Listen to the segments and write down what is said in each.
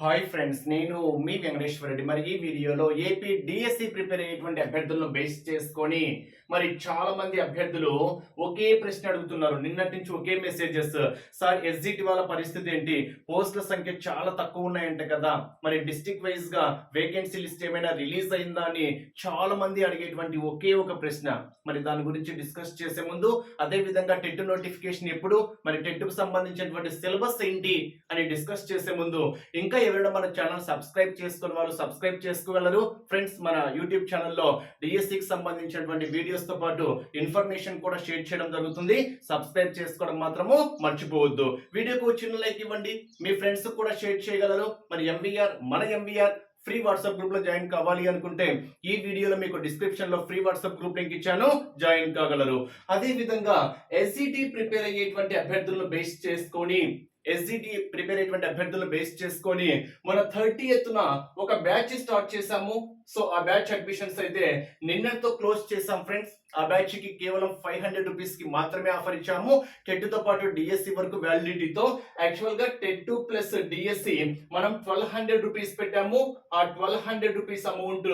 Hi friends నేను మీ వెంకటేశ్వర రెడ్డి. మరి ఈ వీడియోలో ఏపీ డిఎస్సి ప్రిపేర్ అయ్యేటువంటి అభ్యర్థులను బేస్ చేసుకొని మరి చాలా మంది అభ్యర్థులు ఒకే ప్రశ్న అడుగుతున్నారు. నిన్నటి నుంచి ఒకే మెసేజెస్ సార్ ఎస్జిటి వాళ్ళ పరిస్థితి ఏంటి? పోస్టుల సంఖ్య చాలా తక్కువ ఉన్నాయంట కదా. మరి డిస్టిక్ వైజ్గా వేకెన్సీ లిస్ట్ ఏమైనా రిలీజ్ అయిందా అని చాలా మంది అడిగేటువంటి ఒకే ఒక ప్రశ్న. మరి దాని గురించి డిస్కస్ చేసే ముందు అదే విధంగా టెట్ నోటిఫికేషన్ ఎప్పుడు? మరి టెట్కు సంబంధించినటువంటి సిలబస్ ఏంటి? అని డిస్కస్ చేసే ముందు ఇంకా ఎవరైనా మన ఛానల్ సబ్స్క్రైబ్ చేసుకున్న వాళ్ళు సబ్స్క్రైబ్ చేసుకోగలరు. ఫ్రెండ్స్ మన యూట్యూబ్ ఛానల్లో డిఎస్సికి సంబంధించినటువంటి వీడియోస్తో పాటు ఇన్ఫర్మేషన్ కూడా షేర్ చేయడం జరుగుతుంది. సబ్స్క్రైబ్ చేసుకోవడం మాత్రము మర్చిపోవద్దు. వీడియోకు చిన్న లైక్ ఇవ్వండి. మీ ఫ్రెండ్స్ కూడా షేర్ చేయగలరు. మరి ఎంవీఆర్ మన ఎంవీఆర్ ఫ్రీ వాట్సాప్ గ్రూప్లో జాయిన్ కావాలి అనుకుంటే ఈ వీడియోలో మీకు డిస్క్రిప్షన్లో ఫ్రీ వాట్సాప్ గ్రూప్ లింక్ ఇచ్చాను. జాయిన్ కాగలరు. అదే విధంగా ఎస్సిటి ప్రిపేర్ అయ్యేటువంటి అభ్యర్థులను బేస్ చేసుకొని ఎస్జిటి ప్రిపేర్ అయినటువంటి అభ్యర్థులను బేస్ చేసుకొని మన థర్టీ ఎత్తున ఒక బ్యాచ్ స్టార్ట్ చేశాము. సో ఆ బ్యాచ్ అడ్మిషన్స్ అయితే నిన్నటితో క్లోజ్ చేశాం ఫ్రెండ్స్ ఆ బ్యాచ్కి కేవలం ఫైవ్ హండ్రెడ్ రూపీస్కి మాత్రమే ఆఫర్ ఇచ్చాము. టెట్తో పాటు డిఎస్సి వరకు వ్యాలిడిటీతో యాక్చువల్గా టెట్ ప్లస్ డిఎస్సి మనం ట్వెల్వ్ హండ్రెడ్ రూపీస్ పెట్టాము. ఆ ట్వెల్వ్ హండ్రెడ్ రూపీస్ అమౌంట్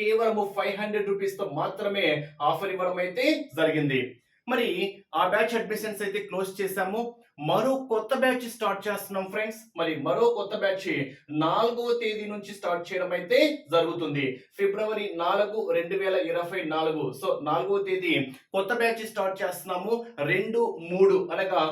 కేవలం ఫైవ్ హండ్రెడ్ రూపీస్తో మాత్రమే ఆఫర్ ఇవ్వడం అయితే జరిగింది. మరి ఆ బ్యాచ్ అడ్మిషన్స్ అయితే క్లోజ్ చేశాము. మరో కొత్త బ్యాచ్ స్టార్ట్ చేస్తున్నాం ఫ్రెండ్స్ మరి మరో కొత్త బ్యాచ్ నాలుగవ తేదీ నుంచి స్టార్ట్ చేయడం అయితే జరుగుతుంది. ఫిబ్రవరి నాలుగు రెండు వేల ఇరవై నాలుగు. సో నాలుగవ తేదీ కొత్త బ్యాచ్ స్టార్ట్ చేస్తున్నాము. రెండు మూడు అనగా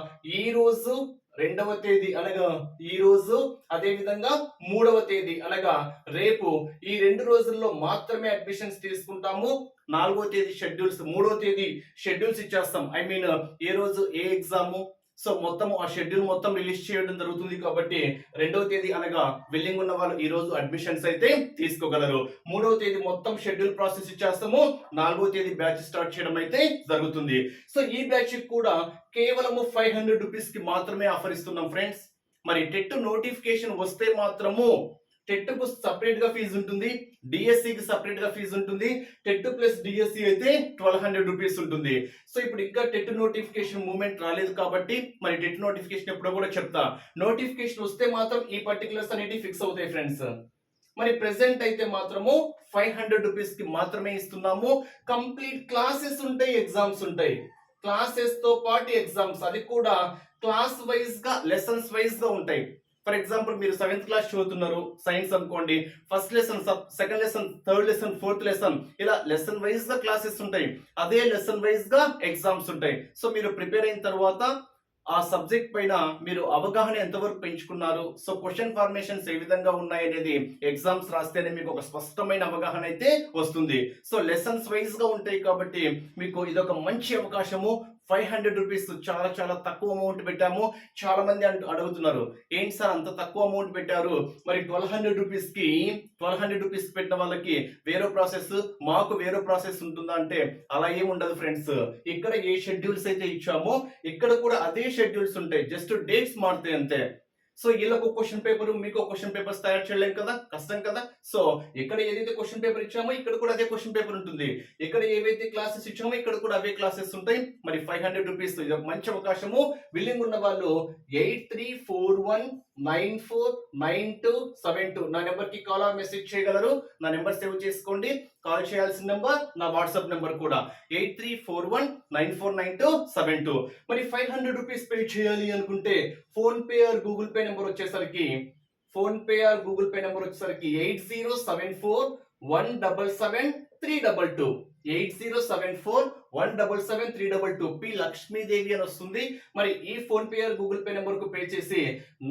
ఈ రోజు రెండవ తేదీ అనగా ఈ రోజు అదే విధంగా మూడవ తేదీ అనగా రేపు. ఈ రెండు రోజుల్లో మాత్రమే అడ్మిషన్స్ తీసుకుంటాము. నాలుగో తేదీ షెడ్యూల్స్ మూడో తేదీ షెడ్యూల్స్ ఇచ్చేస్తాం. ఐ మీన్ ఏ రోజు ఏ ఎగ్జాము సో మొత్తం ఆ షెడ్యూల్ మొత్తం రిలీజ్ చేయడం జరుగుతుంది కాబట్టి రెండవ తేదీ అనగా విల్లింగ్ ఉన్న వాళ్ళు ఈ రోజు అడ్మిషన్స్ అయితే తీసుకోగలరు. మూడవ తేదీ మొత్తం షెడ్యూల్ ప్రాసెస్ ఇచ్చేస్తాము. నాలుగో తేదీ బ్యాచ్ స్టార్ట్ చేయడం అయితే జరుగుతుంది. సో ఈ బ్యాచ్ కూడా కేవలము ఫైవ్ హండ్రెడ్ రూపీస్కి మాత్రమే ఆఫర్ ఇస్తున్నాం ఫ్రెండ్స్ మరి టెట్ నోటిఫికేషన్ వస్తే మాత్రము టెట్కు సపరేట్గా ఫీజు ఉంటుంది. డిఎస్సికి సపరేట్గా ఫీజు ఉంటుంది. టెట్ ప్లస్ డిఎస్సి అయితే ట్వెల్వ్ హండ్రెడ్ రూపీస్ ఉంటుంది. సో ఇప్పుడు ఇంకా టెట్ నోటిఫికేషన్ మూమెంట్ రాలేదు కాబట్టి మరి టెట్ నోటిఫికేషన్ ఎప్పుడో కూడా చెప్తా. నోటిఫికేషన్ వస్తే మాత్రం ఈ పర్టికులర్స్ అనేవి ఫిక్స్ అవుతాయి ఫ్రెండ్స్ మరి ప్రెసెంట్ అయితే మాత్రము ఫైవ్ హండ్రెడ్ రూపీస్కి మాత్రమే ఇస్తున్నాము. కంప్లీట్ క్లాసెస్ ఉంటాయి ఎగ్జామ్స్ ఉంటాయి. క్లాసెస్తో పాటు ఎగ్జామ్స్ అది కూడా క్లాస్ వైజ్గా లెసన్స్ వైజ్గా ఉంటాయి. ఫర్ ఎగ్జాంపుల్ మీరు సెవెంత్ క్లాస్ చదువుతున్నారు సైన్స్ అనుకోండి first lesson second lesson third lesson fourth lesson ఇలా లెసన్ వైజ్గా క్లాసెస్ ఉంటాయి. అదే లెసన్ వైజ్గా ఎగ్జామ్స్ ఉంటాయి. సో మీరు ప్రిపేర్ అయిన తర్వాత ఆ సబ్జెక్ట్ పైన మీరు అవగాహన ఎంతవరకు పెంచుకున్నారు? సో క్వశ్చన్ ఫార్మేషన్స్ ఏ విధంగా ఉన్నాయి అనేది ఎగ్జామ్స్ రాస్తేనే మీకు ఒక స్పష్టమైన అవగాహన అయితే వస్తుంది. సో లెసన్స్ వైజ్గా ఉంటాయి కాబట్టి మీకు ఇదొక మంచి అవకాశము. ఫైవ్ హండ్రెడ్ రూపీస్ చాలా చాలా తక్కువ అమౌంట్ పెట్టాము. చాలా మంది అంటూ అడుగుతున్నారు ఏంటి సార్ అంత తక్కువ అమౌంట్ పెట్టారు? మరి ట్వెల్వ్ హండ్రెడ్ రూపీస్కి ట్వెల్వ్ హండ్రెడ్ రూపీస్ పెట్టిన వాళ్ళకి వేరే ప్రాసెస్ మాకు వేరే ప్రాసెస్ ఉంటుందా? అంటే అలా ఏం ఉండదు ఫ్రెండ్స్. ఇక్కడ ఏ షెడ్యూల్స్ అయితే ఇచ్చామో ఇక్కడ కూడా అదే షెడ్యూల్స్ ఉంటాయి. జస్ట్ డేట్స్ మారుతాయి అంతే. సో వీళ్ళకు క్వశ్చన్ పేపర్ మీకు క్వశ్చన్ పేపర్స్ తయారు చేయలేం కదా? కష్టం కదా? సో ఇక్కడ ఏదైతే క్వశ్చన్ పేపర్ ఇచ్చామో ఇక్కడ కూడా అదే క్వశ్చన్ పేపర్ ఉంటుంది. ఇక్కడ ఏవైతే క్లాసెస్ ఇచ్చామో ఇక్కడ కూడా అవే క్లాసెస్ ఉంటాయి. మరి ఫైవ్ హండ్రెడ్ రూపీస్ ఇది ఒక మంచి అవకాశము. విల్లింగ్ ఉన్న వాళ్ళు eight three four one nine four nine two seven two. నా నెంబర్కి కాల్ ఆర్ మెసేజ్ చేయగలరు. నా నెంబర్ సేవ్ చేసుకోండి. కాల్ చేయాల్సిన నెంబర్ నా వాట్సాప్ నెంబర్ కూడా. Eight three four one nine four nine two seven two. మరి ఫైవ్ హండ్రెడ్ రూపీస్ పే చేయాలి అనుకుంటే PhonePe or Google pay number వచ్చేసరికి PhonePe or Google pay number వచ్చేసరికి eight zero seven four one double seven three double two. Eight zero seven four one double seven three double two P Lakshmidevi అని వస్తుంది. మరి ఈ PhonePe or Google pay నెంబర్కు pay చేసి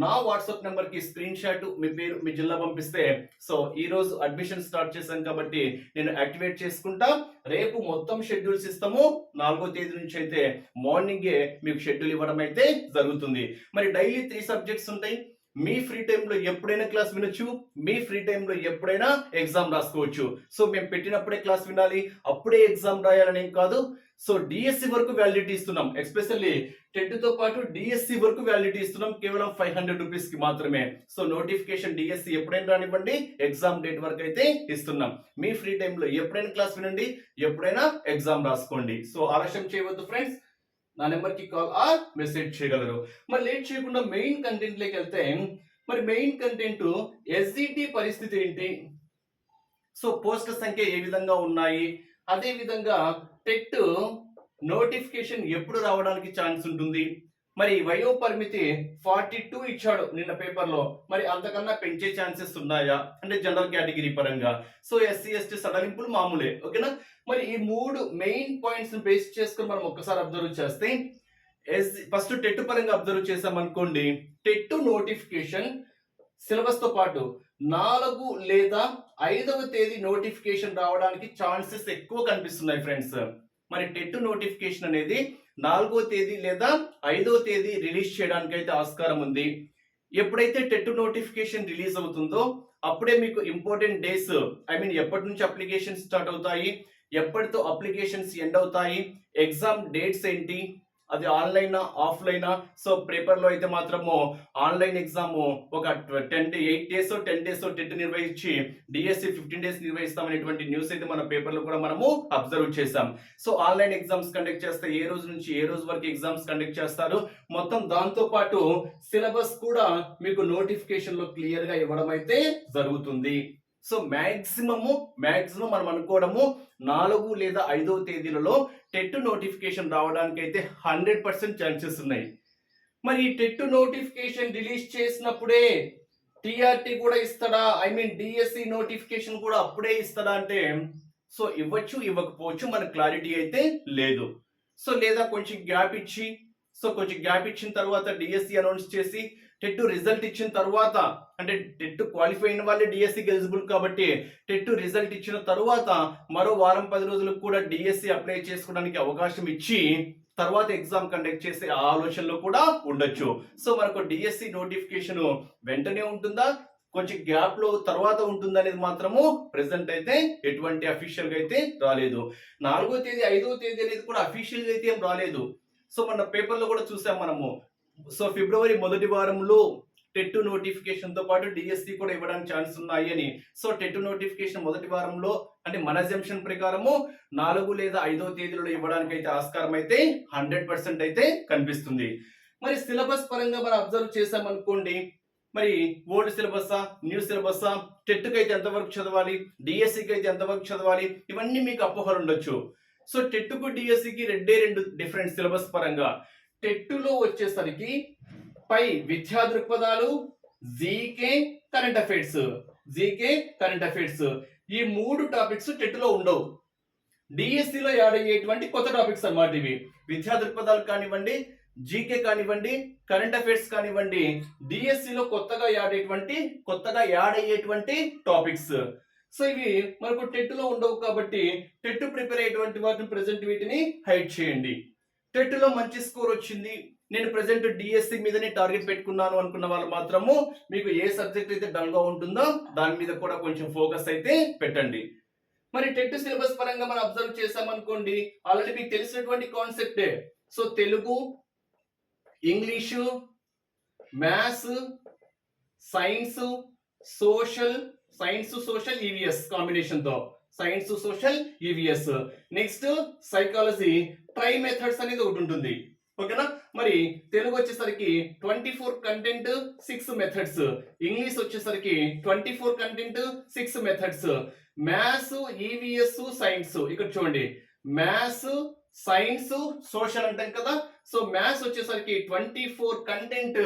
నా WhatsApp నెంబర్కి screen shot మీ పేరు మీ జిల్లా పంపిస్తే. సో ఈ రోజు అడ్మిషన్ స్టార్ట్ చేశాను కాబట్టి నేను యాక్టివేట్ చేసుకుంటా. రేపు మొత్తం షెడ్యూల్స్ ఇస్తాము. నాలుగో తేదీ నుంచి అయితే మార్నింగే మీకు షెడ్యూల్ ఇవ్వడం అయితే జరుగుతుంది. మరి డైలీ త్రీ సబ్జెక్ట్స్ ఉంటాయి. మీ ఫ్రీ టైంలో ఎప్పుడైనా క్లాస్ వినొచ్చు మీ ఫ్రీ టైంలో ఎప్పుడైనా ఎగ్జామ్ రాసుకోవచ్చు. సో మేము పెట్టినప్పుడే క్లాస్ వినాలి అప్పుడే ఎగ్జామ్ రాయాలని కాదు. సో డిఎస్సి వరకు వ్యాలిడిటీ ఇస్తున్నాం. ఎస్పెషల్లీ టెట్తో పాటు డిఎస్సి వరకు వ్యాలిడిటీ ఇస్తున్నాం. కేవలం ఫైవ్ హండ్రెడ్ రూపీస్కి మాత్రమే. సో నోటిఫికేషన్ డిఎస్సి ఎప్పుడైనా రానివ్వండి ఎగ్జామ్ డేట్ వరకు అయితే ఇస్తున్నాం. మీ ఫ్రీ టైంలో ఎప్పుడైనా క్లాస్ వినండి ఎప్పుడైనా ఎగ్జామ్ రాసుకోండి. సో ఆలస్యం చేయవద్దు ఫ్రెండ్స్ నా నెంబర్కి కాల్ ఆర్ మెసేజ్ చేయగలరు. మరి లేట్ చేయకుండా మెయిన్ కంటెంట్లోకి వెళ్తే మరి మెయిన్ కంటెంట్ ఎస్జిటి పరిస్థితి ఏంటి? సో పోస్టర్ సంఖ్య ఏ విధంగా ఉన్నాయి? అదే విధంగా టెట్ నోటిఫికేషన్ ఎప్పుడు రావడానికి ఛాన్స్ ఉంటుంది? మరి వయో పరిమితి ఫార్టీ టూ ఇచ్చాడు నిన్న పేపర్లో. మరి అంతకన్నా పెంచే ఛాన్సెస్ ఉన్నాయా? అంటే జనరల్ కేటగిరీ పరంగా. సో ఎస్సీ ఎస్టీ సడలింపులు మామూలే. ఓకేనా? మరి ఈ మూడు మెయిన్ పాయింట్స్ బేస్ చేసుకుని మనం ఒక్కసారి అబ్జర్వ్ చేస్తే ఎస్ ఫస్ట్ టెట్ పరంగా అబ్జర్వ్ చేసాం అనుకోండి టెట్ నోటిఫికేషన్ సిలబస్తో పాటు నాలుగు లేదా ఐదవ తేదీ నోటిఫికేషన్ రావడానికి ఛాన్సెస్ ఎక్కువ కనిపిస్తున్నాయి ఫ్రెండ్స్. మరి టెట్ నోటిఫికేషన్ అనేది నాలుగో తేదీ లేదా ఐదో తేదీ రిలీజ్ చేయడానికి అయితే ఆస్కారం ఉంది. ఎప్పుడైతే టెట్ నోటిఫికేషన్ రిలీజ్ అవుతుందో అప్పుడే మీకు ఇంపార్టెంట్ డేస్ ఐ మీన్ ఎప్పటి నుంచి అప్లికేషన్ స్టార్ట్ అవుతాయి ఎప్పటితో అప్లికేషన్స్ ఎండ్ అవుతాయి ఎగ్జామ్ డేట్స్ ఏంటి అది ఆన్లైన్ ఆఫ్లైన్? సో పేపర్లో అయితే మాత్రము ఆన్లైన్ ఎగ్జామ్ ఒక ten eight days ten days TET నిర్వహించి డిఎస్సి ఫిఫ్టీన్ డేస్ నిర్వహిస్తామనేటువంటి న్యూస్ అయితే మన పేపర్లో కూడా మనము అబ్జర్వ్ చేసాం సో ఆన్లైన్ ఎగ్జామ్స్ కండక్ట్ చేస్తే ఏ రోజు నుంచి ఏ రోజు వరకు ఎగ్జామ్స్ కండక్ట్ చేస్తారు? మొత్తం దాంతో పాటు సిలబస్ కూడా మీకు నోటిఫికేషన్లో క్లియర్గా ఇవ్వడం అయితే జరుగుతుంది. సో మ్యాక్సిమము మ్యాక్సిమం మనం అనుకోవడము నాలుగు లేదా ఐదవ తేదీలలో టెట్ నోటిఫికేషన్ రావడానికి అయితే హండ్రెడ్ పర్సెంట్ ఛాన్సెస్ ఉన్నాయి. మరి ఈ టెట్ నోటిఫికేషన్ రిలీజ్ చేసినప్పుడే టిఆర్టీ కూడా ఇస్తాడా? ఐ మీన్ డిఎస్సి నోటిఫికేషన్ కూడా అప్పుడే ఇస్తాడా అంటే సో ఇవ్వచ్చు ఇవ్వకపోవచ్చు మన క్లారిటీ అయితే లేదు. సో లేదా కొంచెం గ్యాప్ ఇచ్చి సో కొంచెం గ్యాప్ ఇచ్చిన తర్వాత డిఎస్సి అనౌన్స్ చేసి టెట్ రిజల్ట్ ఇచ్చిన తర్వాత అంటే టెట్ క్వాలిఫై అయిన వాళ్ళే డిఎస్సికి ఎలిజిబుల్ కాబట్టి టెట్ రిజల్ట్ ఇచ్చిన తర్వాత మరో వారం పది రోజులకు కూడా డిఎస్సి అప్లై చేసుకోవడానికి అవకాశం ఇచ్చి తర్వాత ఎగ్జామ్ కండక్ట్ చేసే ఆలోచనలో కూడా ఉండొచ్చు. సో మనకు డిఎస్సి నోటిఫికేషన్ వెంటనే ఉంటుందా? కొంచెం గ్యాప్లో తర్వాత ఉంటుందనేది మాత్రము ప్రెసెంట్ అయితే ఎటువంటి అఫీషియల్గా అయితే రాలేదు. నాలుగో తేదీ ఐదో తేదీ అనేది కూడా అఫీషియల్గా అయితే ఏం రాలేదు. సో మన పేపర్లో కూడా చూసాం మనము. సో ఫిబ్రవరి మొదటి వారంలో టెట్ నోటిఫికేషన్తో పాటు డిఎస్సి కూడా ఇవ్వడానికి ఛాన్స్ ఉన్నాయి అని సో టెట్ నోటిఫికేషన్ మొదటి వారంలో అంటే మన జంక్షన్ ప్రకారము నాలుగు లేదా ఐదో తేదీలలో ఇవ్వడానికి అయితే ఆస్కారం అయితే హండ్రెడ్ పర్సెంట్ అయితే కనిపిస్తుంది. మరి సిలబస్ పరంగా మనం అబ్జర్వ్ చేసాం అనుకోండి మరి ఓల్డ్ సిలబస్సా న్యూ సిలబస్సా టెట్కి అయితే ఎంతవరకు చదవాలి డిఎస్సికి అయితే ఎంతవరకు చదవాలి ఇవన్నీ మీకు అపోహలు ఉండొచ్చు. సో టెట్కు డిఎస్సికి రెండే రెండు డిఫరెంట్ సిలబస్ పరంగా. టెట్టులో వచ్చేసరికి పై విద్యా దృక్పథాలు GK current affairs GK current affairs. ఈ మూడు టాపిక్స్ టెట్టులో ఉండవు. డిఎస్సిలో యాడ్ అయ్యేటువంటి కొత్త టాపిక్స్ అన్నమాట ఇవి. విద్యా దృక్పథాలు కానివ్వండి జీకే కానివ్వండి కరెంట్ అఫైర్స్ కానివ్వండి డిఎస్సిలో కొత్తగా యాడ్ అయ్యేటువంటి కొత్తగా యాడ్ అయ్యేటువంటి టాపిక్స్. సో ఇవి మనకు టెట్టులో ఉండవు కాబట్టి టెట్ ప్రిపేర్ అయ్యేటువంటి వాటిని ప్రజెంట్ వీటిని హైడ్ చేయండి. టెట్లో మంచి స్కోర్ వచ్చింది. నేను ప్రెసెంట్ డిఎస్సి మీదనే టార్గెట్ పెట్టుకున్నాను అనుకున్న వాళ్ళు మాత్రము మీకు ఏ సబ్జెక్ట్ అయితే డల్గా ఉంటుందో దాని మీద కూడా కొంచెం ఫోకస్ అయితే పెట్టండి. మరి టెట్ సిలబస్ పరంగా మనం అబ్జర్వ్ చేసామనుకోండి ఆల్రెడీ మీకు తెలిసినటువంటి కాన్సెప్టే. So Telugu English maths science social science social EVS కాంబినేషన్తో. Science social EVS. Next psychology. Tri methods అనేది ఒకటి ఉంటుంది. ఓకేనా? మరి తెలుగు వచ్చేసరికి twenty four content six methods English వచ్చేసరికి twenty four content six methods maths EVS science ఇక్కడ చూడండి. మ్యాథ్స్ సైన్స్ సోషల్ అంటాం కదా? సో మ్యాథ్స్ వచ్చేసరికి twenty four content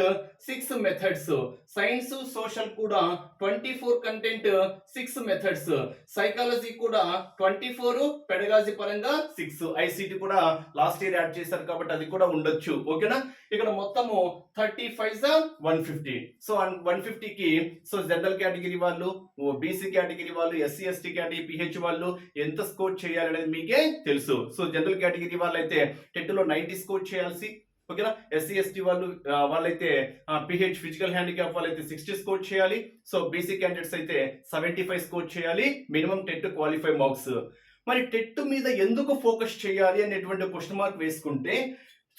six methods science social కూడా twenty four content six methods psychology కూడా twenty four pedagogy పరంగా six ICT కూడా last year add చేశారు కాబట్టి అది కూడా ఉండొచ్చు. ఓకేనా ఇక్కడ మొత్తము thirty five one fifty so one ఫిఫ్టీకి సో జనరల్ కేటగిరీ వాళ్ళు బీసీ కేటగిరీ వాళ్ళు ఎస్సీ ఎస్టీ కేటగిరీ పిహెచ్ వాళ్ళు ఎంత స్కోర్ చేయాలనేది మీకే తెలుసు. సో జనరల్ కేటగిరీ వాళ్ళు అయితే టెన్త్లో నైన్టీ స్కోర్ ఓకేనా? ఎస్సీ ఎస్టీ వాళ్ళు వాళ్ళైతే పిహెచ్ ఫిజికల్ హ్యాండిక్యాప్ వాళ్ళైతే సిక్స్టీ స్కోర్ చేయాలి. సో బీసీ క్యాండిడేట్స్ అయితే సెవెంటీ ఫైవ్ స్కోర్ చేయాలి మినిమం టెట్ క్వాలిఫై మార్క్స్ మరి టెట్ మీద ఎందుకు ఫోకస్ చేయాలి అనేటువంటి క్వశ్చన్ మార్క్ వేసుకుంటే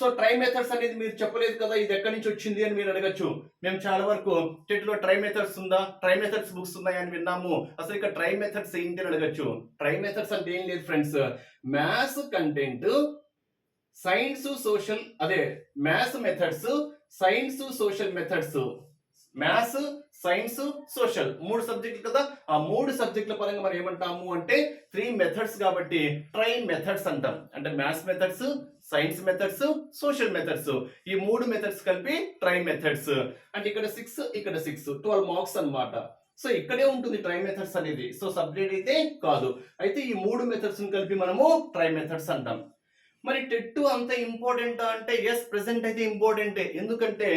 సో ట్రై మెథడ్స్ అనేది మీరు చెప్పలేదు కదా ఇది ఎక్కడి నుంచి వచ్చింది అని మీరు అడగచ్చు. మేము చాలా వరకు టెట్లో ట్రై మెథడ్స్ ఉందా? ట్రై మెథడ్స్ బుక్స్ ఉన్నాయని అని విన్నాము. అసలు ఇక ట్రై మెథడ్స్ ఏంటి అని అడగచ్చు. ట్రై మెథడ్స్ అంటే ఏం లేదు friends maths content science social అదే maths methods science social methods. Maths science social. మూడు సబ్జెక్టులు కదా? ఆ మూడు సబ్జెక్టుల పరంగా మనం ఏమంటాము అంటే త్రీ మెథడ్స్ కాబట్టి ట్రై మెథడ్స్ అంటాం. అంటే maths methods science methods social methods ఈ మూడు మెథడ్స్ కలిపి ట్రై మెథడ్స్ అంటే ఇక్కడ సిక్స్ ఇక్కడ సిక్స్ ట్వెల్వ్ మార్క్స్ అన్నమాట. సో ఇక్కడే ఉంటుంది ట్రై మెథడ్స్ అనేది. సో సబ్జెక్ట్ అయితే కాదు. అయితే ఈ మూడు మెథడ్స్ కలిపి మనము ట్రై మెథడ్స్ అంటాం. మరి టెట్టు అంత ఇంపార్టెంట్ అంటే ఎస్ ప్రెసెంట్ అయితే ఇంపార్టెంటే ఎందుకంటే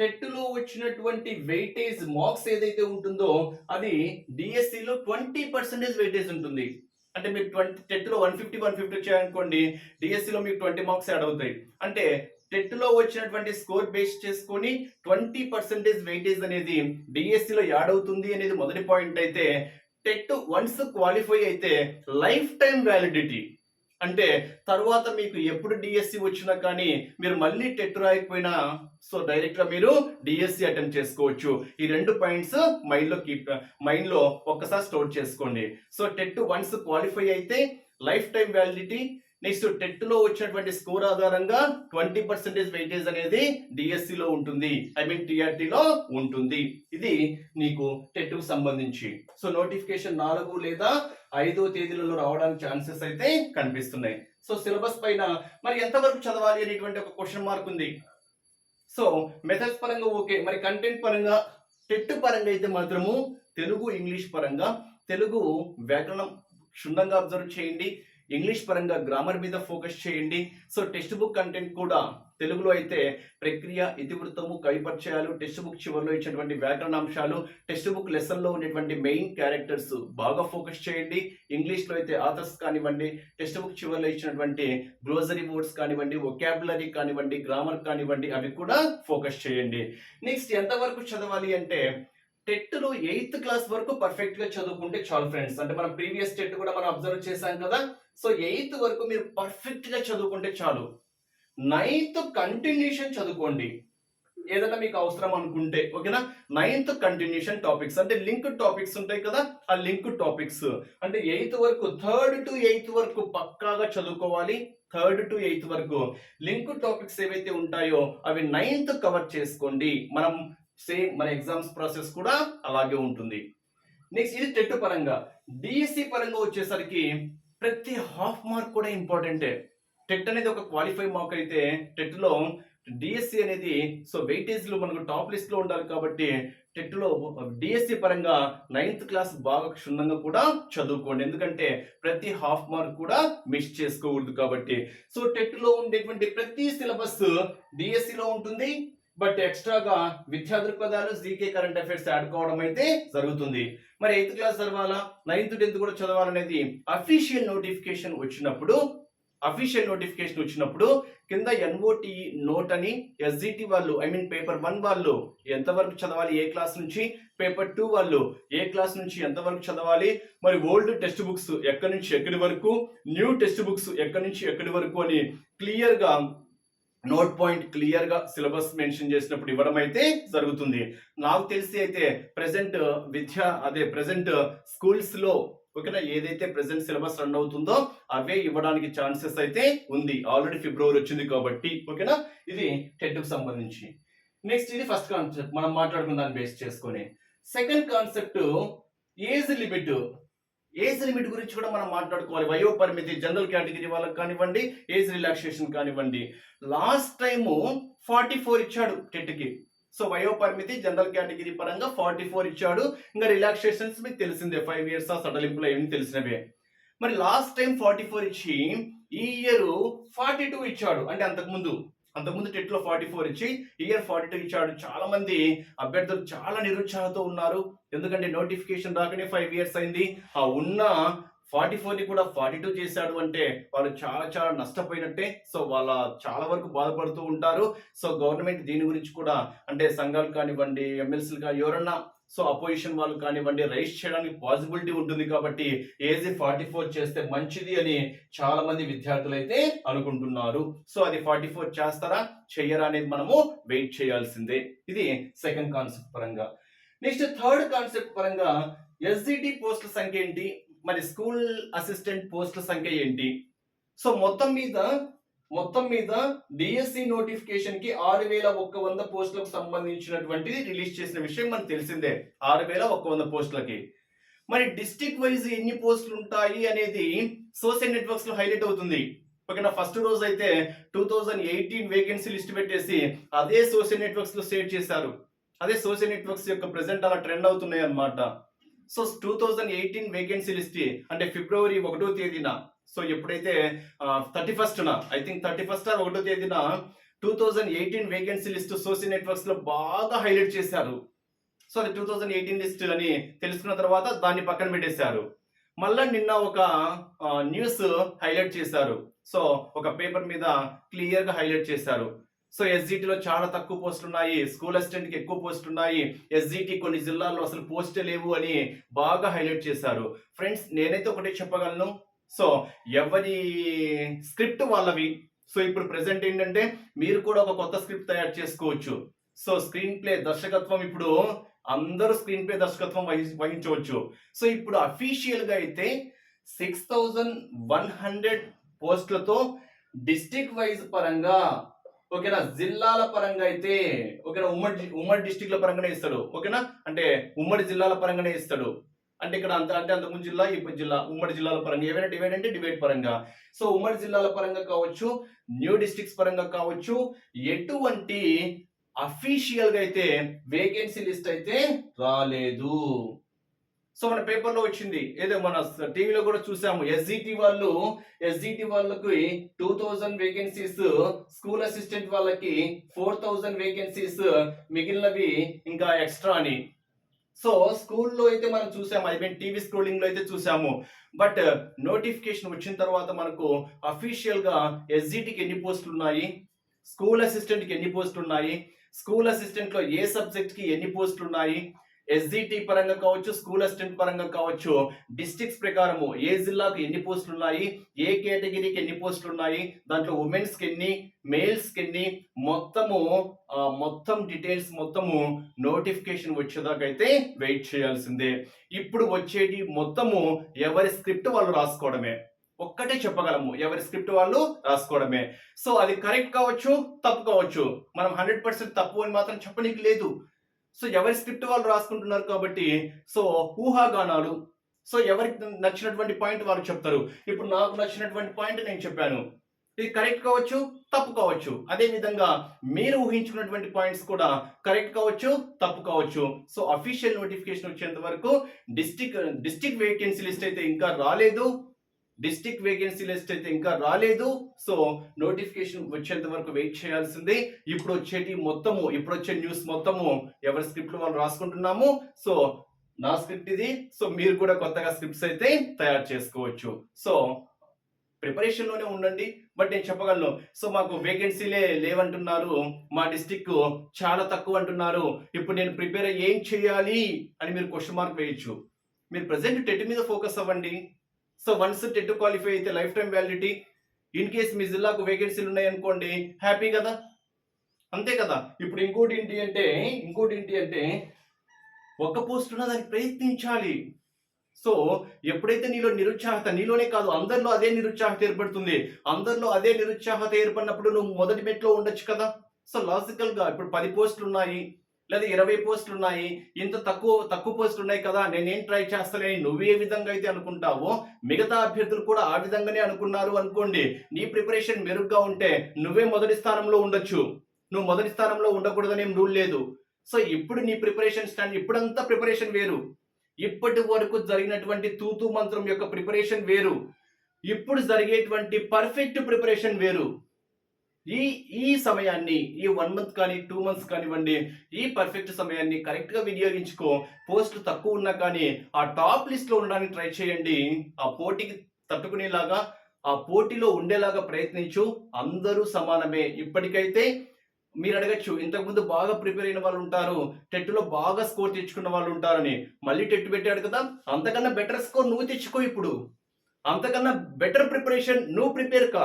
టెట్టులో వచ్చినటువంటి వెయిటేజ్ మార్క్స్ ఏదైతే ఉంటుందో అది డిఎస్సిలో ట్వంటీ పర్సెంటేజ్ వెయిటేజ్ ఉంటుంది. అంటే మీరు ట్వంటీ టెట్లో వన్ ఫిఫ్టీ వన్ ఫిఫ్టీ వచ్చాయనుకోండి డిఎస్సిలో మీకు ట్వంటీ మార్క్స్ యాడ్ అవుతాయి. అంటే టెట్లో వచ్చినటువంటి స్కోర్ బేస్ చేసుకొని ట్వంటీ పర్సెంటేజ్ వెయిటేజ్ అనేది డిఎస్సిలో యాడ్ అవుతుంది అనేది మొదటి పాయింట్ అయితే టెట్ వన్స్ క్వాలిఫై అయితే లైఫ్ టైం వ్యాలిడిటీ అంటే తర్వాత మీకు ఎప్పుడు డిఎస్సి వచ్చినా కానీ మీరు మళ్ళీ టెట్ రాయకపోయినా సో డైరెక్ట్గా మీరు డిఎస్సి అటెంప్ట్ చేసుకోవచ్చు. ఈ రెండు పాయింట్స్ మైండ్లో కీప్ మైండ్లో ఒక్కసారి స్టోర్ చేసుకోండి. సో టెట్ వన్స్ క్వాలిఫై అయితే లైఫ్ టైం వ్యాలిడిటీ నెక్స్ట్ టెట్లో వచ్చినటువంటి స్కోర్ ఆధారంగా ట్వంటీ పర్సెంటేజ్ వెయిటేజ్ అనేది డిఎస్సి లో ఉంటుంది. ఐ మీన్ టిఆర్టీలో ఉంటుంది. ఇది నీకు టెట్కు సంబంధించి. సో నోటిఫికేషన్ నాలుగు లేదా ఐదో తేదీలలో రావడానికి ఛాన్సెస్ అయితే కనిపిస్తున్నాయి. సో సిలబస్ పైన మరి ఎంతవరకు చదవాలి అనేటువంటి ఒక క్వశ్చన్ మార్క్ ఉంది. సో మెథడ్స్ పరంగా ఓకే. మరి కంటెంట్ పరంగా టెట్ పరంగా అయితే మాత్రము తెలుగు ఇంగ్లీష్ పరంగా తెలుగు వ్యాకరణం క్షుణ్ణంగా అబ్జర్వ్ చేయండి. ఇంగ్లీష్ పరంగా గ్రామర్ మీద ఫోకస్ చేయండి. సో టెక్స్ట్ బుక్ కంటెంట్ కూడా తెలుగులో అయితే ప్రక్రియ ఇతివృత్తము కవిపరిచయాలు టెక్స్ట్ బుక్ చివరిలో ఇచ్చినటువంటి వ్యాకరణ అంశాలు టెక్స్ట్ బుక్ లెసన్లో ఉన్నటువంటి మెయిన్ క్యారెక్టర్స్ బాగా ఫోకస్ చేయండి. ఇంగ్లీష్లో అయితే ఆథర్స్ కానివ్వండి టెక్స్ట్ బుక్ చివరిలో ఇచ్చినటువంటి గ్లోజరీ వర్డ్స్ కానివ్వండి ఒకాబులరీ కానివ్వండి గ్రామర్ కానివ్వండి అవి కూడా ఫోకస్ చేయండి. నెక్స్ట్ ఎంతవరకు చదవాలి అంటే టెట్లో ఎయిత్ క్లాస్ వరకు పర్ఫెక్ట్గా చదువుకుంటే చాలు ఫ్రెండ్స్ అంటే మనం ప్రీవియస్ టెట్ కూడా మనం అబ్జర్వ్ చేశాం కదా. సో ఎయిత్ వరకు మీరు పర్ఫెక్ట్గా చదువుకుంటే చాలు. నైన్త్ కంటిన్యూషన్ చదువుకోండి. ఏదైనా మీకు అవసరం అనుకుంటే ఓకేనా? నైన్త్ కంటిన్యూషన్ టాపిక్స్ అంటే లింక్ టాపిక్స్ ఉంటాయి కదా ఆ లింక్ టాపిక్స్ అంటే ఎయిత్ వరకు థర్డ్ టు ఎయిత్ వరకు పక్కాగా చదువుకోవాలి. థర్డ్ టు ఎయిత్ వరకు. లింక్ టాపిక్స్ ఏవైతే ఉంటాయో అవి నైన్త్ కవర్ చేసుకోండి. మనం సేమ్ మన ఎగ్జామ్స్ ప్రాసెస్ కూడా అలాగే ఉంటుంది. నెక్స్ట్ ఇది టెట్ పరంగా. డిఎస్సి పరంగా వచ్చేసరికి ప్రతి హాఫ్ మార్క్ కూడా ఇంపార్టెంటే. టెట్ అనేది ఒక క్వాలిఫై మార్క్ అయితే టెట్లో డిఎస్సి అనేది సో వెయిటేజ్లో మనకు టాప్ లిస్ట్లో ఉండాలి కాబట్టి టెట్లో డిఎస్సి పరంగా నైన్త్ క్లాస్ బాగా క్షుణ్ణంగా కూడా చదువుకోండి. ఎందుకంటే ప్రతి హాఫ్ మార్క్ కూడా మిస్ చేసుకోకూడదు కాబట్టి. సో టెట్లో ఉండేటువంటి ప్రతి సిలబస్ డిఎస్సి లో ఉంటుంది. బట్ ఎక్స్ట్రాగా విద్యా దృక్పథాలు జీకే కరెంట్ అఫైర్స్ యాడ్ కావడం అయితే జరుగుతుంది. మరి ఎయిత్ క్లాస్ చదవాలా? నైన్త్ టెన్త్ కూడా చదవాలనేది అఫీషియల్ నోటిఫికేషన్ వచ్చినప్పుడు అఫీషియల్ నోటిఫికేషన్ వచ్చినప్పుడు కింద ఎన్ఓటి నోట్ అని ఎస్జిటి వాళ్ళు ఐ మీన్ పేపర్ వన్ వాళ్ళు ఎంతవరకు చదవాలి ఏ క్లాస్ నుంచి? పేపర్ టూ వాళ్ళు ఏ క్లాస్ నుంచి ఎంతవరకు చదవాలి? మరి ఓల్డ్ టెక్స్ట్ బుక్స్ ఎక్కడి నుంచి ఎక్కడి వరకు? న్యూ టెక్స్ట్ బుక్స్ ఎక్కడి నుంచి ఎక్కడి వరకు అని క్లియర్గా నోట్ పాయింట్ క్లియర్గా సిలబస్ మెన్షన్ చేసినప్పుడు ఇవ్వడం అయితే జరుగుతుంది. నాకు తెలిసి అయితే ప్రెసెంట్ విద్య అదే ప్రెసెంట్ స్కూల్స్లో ఓకేనా ఏదైతే ప్రజెంట్ సిలబస్ రన్ అవుతుందో అవే ఇవ్వడానికి ఛాన్సెస్ అయితే ఉంది. ఆల్రెడీ ఫిబ్రవరి వచ్చింది కాబట్టి ఓకేనా? ఇది టెట్కు సంబంధించి. నెక్స్ట్ ఇది ఫస్ట్ కాన్సెప్ట్. మనం మాట్లాడుకున్న దాన్ని బేస్ చేసుకొని. Second concept age limit. Age limit గురించి కూడా మనం మాట్లాడుకోవాలి. వయో పరిమితి జనరల్ కేటగిరీ వాళ్ళకి కానివ్వండి ఏజ్ రిలాక్సేషన్ కానివ్వండి. లాస్ట్ టైము ఫార్టీ ఫోర్ ఇచ్చాడు టెట్కి. సో వయో పరిమితి జనరల్ కేటగిరీ పరంగా ఫార్టీ ఫోర్ ఇచ్చాడు. ఇంకా రిలాక్సేషన్స్ మీకు తెలిసిందే ఫైవ్ ఇయర్స్ ఆ సడలింపులు ఏమి తెలిసినవే. మరి లాస్ట్ టైం ఫార్టీ ఫోర్ ఇచ్చి ఈ ఇయర్ ఫార్టీ టూ ఇచ్చాడు. అంటే అంతకుముందు అంతకుముందు టెట్లో ఫార్టీ ఫోర్ ఇచ్చి ఇయర్ ఫార్టీ టూ ఇచ్చాడు. చాలా మంది అభ్యర్థులు చాలా నిరుత్సాహంతో ఉన్నారు. ఎందుకంటే నోటిఫికేషన్ రాకనే ఫైవ్ ఇయర్స్ అయింది. ఆ ఉన్న ఫార్టీ ఫోర్ని కూడా ఫార్టీ టూ చేశాడు అంటే వాళ్ళు చాలా చాలా నష్టపోయినట్టే. సో వాళ్ళ చాలా వరకు బాధపడుతూ ఉంటారు. సో గవర్నమెంట్ దీని గురించి కూడా అంటే సంఘాలు కానివ్వండి ఎమ్మెల్సీలు కానీ ఎవరన్నా సో అపోజిషన్ వాళ్ళు కానివ్వండి రైస్ చేయడానికి పాసిబిలిటీ ఉంటుంది కాబట్టి ఏజీ ఫార్టీ ఫోర్ చేస్తే మంచిది అని చాలా మంది విద్యార్థులు అయితే అనుకుంటున్నారు. సో అది ఫార్టీ ఫోర్ చేస్తారా చెయ్యరా అనేది మనము వెయిట్ చేయాల్సిందే. ఇది సెకండ్ కాన్సెప్ట్ పరంగా. నెక్స్ట్ థర్డ్ కాన్సెప్ట్ పరంగా ఎస్జిటి పోస్టుల సంఖ్య ఏంటి? మరి స్కూల్ అసిస్టెంట్ పోస్టుల సంఖ్య ఏంటి? సో మొత్తం మీద మొత్తం మీద డిఎస్సి నోటిఫికేషన్కి ఆరు వేల ఒక్క వంద పోస్టులకు సంబంధించినటువంటిది రిలీజ్ చేసిన విషయం మనకు తెలిసిందే. ఆరు వేల ఒక్క వంద పోస్టులకి. మరి డిస్టిక్ వైజ్ ఎన్ని పోస్టులు ఉంటాయి అనేది సోషల్ నెట్వర్క్స్లో హైలైట్ అవుతుంది. ఓకేనా? ఫస్ట్ రోజు అయితే two thousand eighteen vacancy list పెట్టేసి అదే సోషల్ నెట్వర్క్స్లో షేర్ చేశారు. అదే సోషల్ నెట్వర్క్స్ యొక్క ప్రెసెంట్ అలా ట్రెండ్ అవుతున్నాయి అన్నమాట so two thousand eighteen vacancy list అంటే ఫిబ్రవరి ఒకటో తేదీన సో ఎప్పుడైతే థర్టీ ఫస్ట్న ఐ థింక్ థర్టీ ఫస్ట్ ఒకటో తేదీన two thousand eighteen vacancy list social నెట్వర్క్స్లో బాగా హైలైట్ చేశారు. సో అది టూ థౌజండ్ ఎయిటీన్ లిస్ట్ అని తెలుసుకున్న తర్వాత దాన్ని పక్కన పెట్టేశారు. మళ్ళా నిన్న ఒక న్యూస్ హైలైట్ చేశారు. సో ఒక పేపర్ మీద క్లియర్గా హైలైట్ చేశారు. సో ఎస్జిటిలో చాలా తక్కువ పోస్టులు ఉన్నాయి. స్కూల్ అసిస్టెంట్కి ఎక్కువ పోస్టులు ఉన్నాయి. ఎస్జిటి కొన్ని జిల్లాల్లో అసలు పోస్టే లేవు అని బాగా హైలైట్ చేశారు. ఫ్రెండ్స్ నేనైతే ఒకటే చెప్పగలను. సో ఎవరి స్క్రిప్ట్ వాళ్ళవి. సో ఇప్పుడు ప్రెసెంట్ ఏంటంటే మీరు కూడా ఒక కొత్త స్క్రిప్ట్ తయారు చేసుకోవచ్చు. సో స్క్రీన్ ప్లే దర్శకత్వం ఇప్పుడు అందరూ స్క్రీన్ ప్లే దర్శకత్వం వహి- వహించవచ్చు. సో ఇప్పుడు అఫీషియల్గా అయితే సిక్స్ థౌజండ్ వన్ హండ్రెడ్ పోస్టులతో డిస్టిక్ వైజ్ పరంగా ఓకేనా జిల్లాల పరంగా అయితే ఓకేనా ఉమ్మడి ఉమ్మడి డిస్టిక్ల పరంగానే ఇస్తాడు. ఓకేనా అంటే ఉమ్మడి జిల్లాల పరంగానే ఇస్తాడు. అంటే ఇక్కడ అంత అంటే అంతకుముందు జిల్లా ఇప్పుడు జిల్లా. ఉమ్మడి జిల్లాల పరంగా ఏవైనా డివైడ్ అంటే డివైడ్ పరంగా. సో ఉమ్మడి జిల్లాల పరంగా కావచ్చు న్యూ డిస్ట్రిక్ట్స్ పరంగా కావచ్చు ఎటువంటి అఫీషియల్గా అయితే వేకెన్సీ లిస్ట్ అయితే రాలేదు. సో మన పేపర్లో వచ్చింది. ఏదో మన టీవీలో కూడా చూసాము. ఎస్జిటి వాళ్ళు ఎస్జిటి వాళ్ళకి two thousand vacancies school assistant వాళ్ళకి ఫోర్ థౌజండ్ వేకెన్సీస్ మిగిలినవి ఇంకా ఎక్స్ట్రా అని. సో స్కూల్లో అయితే మనం చూసాము ఐ మీన్ టీవీ స్క్రోలింగ్లో అయితే చూసాము. బట్ నోటిఫికేషన్ uh, వచ్చిన తర్వాత మనకు అఫీషియల్గా ఎస్జిటికి ఎన్ని పోస్టులు ఉన్నాయి? స్కూల్ అసిస్టెంట్కి ఎన్ని పోస్టులు ఉన్నాయి? స్కూల్ అసిస్టెంట్లో ఏ సబ్జెక్ట్కి ఎన్ని పోస్టులు ఉన్నాయి? ఎస్జిటి పరంగా కావచ్చు స్కూల్ అసిస్టెంట్ పరంగా కావచ్చు డిస్టిక్స్ ప్రకారము ఏ జిల్లాకు ఎన్ని పోస్టులు ఉన్నాయి ఏ కేటగిరీకి ఎన్ని పోస్టులు ఉన్నాయి దాంట్లో ఉమెన్స్కి ఎన్ని మేల్స్కి ఎన్ని మొత్తము మొత్తం డీటెయిల్స్ మొత్తము నోటిఫికేషన్ వచ్చేదాకా అయితే వెయిట్ చేయాల్సిందే. ఇప్పుడు వచ్చేటి మొత్తము ఎవరి స్క్రిప్ట్ వాళ్ళు రాసుకోవడమే. ఒక్కటే చెప్పగలము ఎవరి స్క్రిప్ట్ వాళ్ళు రాసుకోవడమే. సో అది కరెక్ట్ కావచ్చు తప్పు కావచ్చు మనం హండ్రెడ్ పర్సెంట్ తప్పు అని మాత్రం చెప్పనీకి లేదు. సో ఎవరి స్క్రిప్ట్ వాళ్ళు రాసుకుంటున్నారు కాబట్టి సో ఊహాగానాలు సో ఎవరికి నచ్చినటువంటి పాయింట్ వారు చెప్తారు. ఇప్పుడు నాకు నచ్చినటువంటి పాయింట్ నేను చెప్పాను. ఇది కరెక్ట్ కావచ్చు తప్పు కావచ్చు. అదే విధంగా మీరు ఊహించుకున్నటువంటి పాయింట్స్ కూడా కరెక్ట్ కావచ్చు తప్పు కావచ్చు. సో అఫీషియల్ నోటిఫికేషన్ వచ్చేంత వరకు డిస్టిక్ డిస్టిక్ వేకెన్సీ లిస్ట్ అయితే ఇంకా రాలేదు. డిస్టిక్ వేకెన్సీ లిస్ట్ అయితే ఇంకా రాలేదు. సో నోటిఫికేషన్ వచ్చేంత వరకు వెయిట్ చేయాల్సిందే. ఇప్పుడు వచ్చేటి మొత్తము ఇప్పుడు వచ్చే న్యూస్ మొత్తము ఎవరి స్క్రిప్ట్ మనం రాసుకుంటున్నాము. సో నా స్క్రిప్ట్ ఇది. సో మీరు కూడా కొత్తగా స్క్రిప్ట్స్ అయితే తయారు చేసుకోవచ్చు. సో ప్రిపరేషన్లోనే ఉండండి. బట్ నేను చెప్పగలను. సో మాకు వేకెన్సీలే లేవంటున్నారు. మా డిస్టిక్ చాలా తక్కువ అంటున్నారు. ఇప్పుడు నేను ప్రిపేర్ ఏం చేయాలి అని మీరు క్వశ్చన్ మార్క్ వేయచ్చు. మీరు ప్రజెంట్ టెట్ మీద ఫోకస్ అవ్వండి. సో వన్స్ టెట్ క్వాలిఫై అయితే life time validity in case మీ జిల్లాకు వేకెన్సీలు ఉన్నాయనుకోండి హ్యాపీ కదా? అంతే కదా? ఇప్పుడు ఇంకోటి ఏంటి అంటే ఇంకోటి ఏంటి అంటే ఒక్క పోస్ట్ ఉన్నా దానికి ప్రయత్నించాలి. సో ఎప్పుడైతే నీలో నిరుత్సాహత నీలోనే కాదు అందరిలో అదే నిరుత్సాహత ఏర్పడుతుంది. అందరిలో అదే నిరుత్సాహత ఏర్పడినప్పుడు నువ్వు మొదటి మెట్లో ఉండొచ్చు కదా? సో లాజికల్గా ఇప్పుడు పది పోస్టులు ఉన్నాయి. లేదా ఇరవై పోస్టులు ఉన్నాయి ఇంత తక్కువ తక్కువ పోస్టులు ఉన్నాయి కదా నేనేం ట్రై చేస్తానని నువ్వు ఏ విధంగా అయితే అనుకుంటావో మిగతా అభ్యర్థులు కూడా ఆ విధంగానే అనుకున్నారు అనుకోండి. నీ ప్రిపరేషన్ మెరుగ్గా ఉంటే నువ్వే మొదటి స్థానంలో ఉండొచ్చు. నువ్వు మొదటి స్థానంలో ఉండకూడదనేం రూల్ లేదు. సో ఇప్పుడు నీ ప్రిపరేషన్ స్టాండ్ ఇప్పుడంతా ప్రిపరేషన్ వేరు. ఇప్పటి వరకు జరిగినటువంటి తూతు మంత్రం యొక్క ప్రిపరేషన్ వేరు. ఇప్పుడు జరిగేటువంటి పర్ఫెక్ట్ ప్రిపరేషన్ వేరు. ఈ ఈ సమయాన్ని ఈ వన్ మంత్ కానీ టూ మంత్స్ కానివ్వండి ఈ పర్ఫెక్ట్ సమయాన్ని కరెక్ట్గా వినియోగించుకో. పోస్ట్ తక్కువ ఉన్నా కానీ ఆ టాప్ లిస్ట్లో ఉండడానికి ట్రై చేయండి. ఆ పోటీకి తట్టుకునేలాగా ఆ పోటీలో ఉండేలాగా ప్రయత్నించు. అందరూ సమానమే. ఇప్పటికైతే మీరు అడగచ్చు ఇంతకుముందు బాగా ప్రిపేర్ అయిన వాళ్ళు ఉంటారు టెట్లో బాగా స్కోర్ తెచ్చుకున్న వాళ్ళు ఉంటారని. మళ్ళీ టెట్ పెట్టాడు కదా అంతకన్నా బెటర్ స్కోర్ నువ్వు తెచ్చుకో ఇప్పుడు. అంతకన్నా బెటర్ ప్రిపరేషన్ నువ్వు ప్రిపేర్ కా?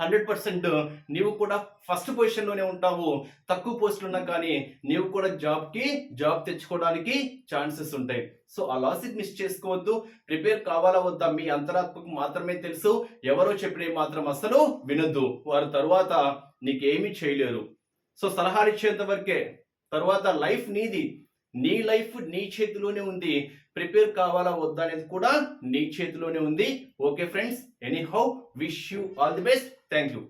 హండ్రెడ్ పర్సెంట్ నీవు కూడా ఫస్ట్ పొజిషన్లోనే ఉంటావు. తక్కువ పోస్టులు ఉన్నా కానీ నీవు కూడా జాబ్కి జాబ్ తెచ్చుకోవడానికి ఛాన్సెస్ ఉంటాయి. సో ఆ లాజిక్ మిస్ చేసుకోవద్దు. ప్రిపేర్ కావాలా వద్దా మీ అంతరాత్మకు మాత్రమే తెలుసు. ఎవరో చెప్పినవి మాత్రం అసలు వినొద్దు. వారు తరువాత నీకేమీ చేయలేరు. సో సలహాలు ఇచ్చేంత వరకే. తర్వాత లైఫ్ నీది. నీ లైఫ్ నీ చేతిలోనే ఉంది. ప్రిపేర్ కావాలా వద్దా అనేది కూడా నీ చేతిలోనే ఉంది. Okay friends anyhow wish you all the best thank you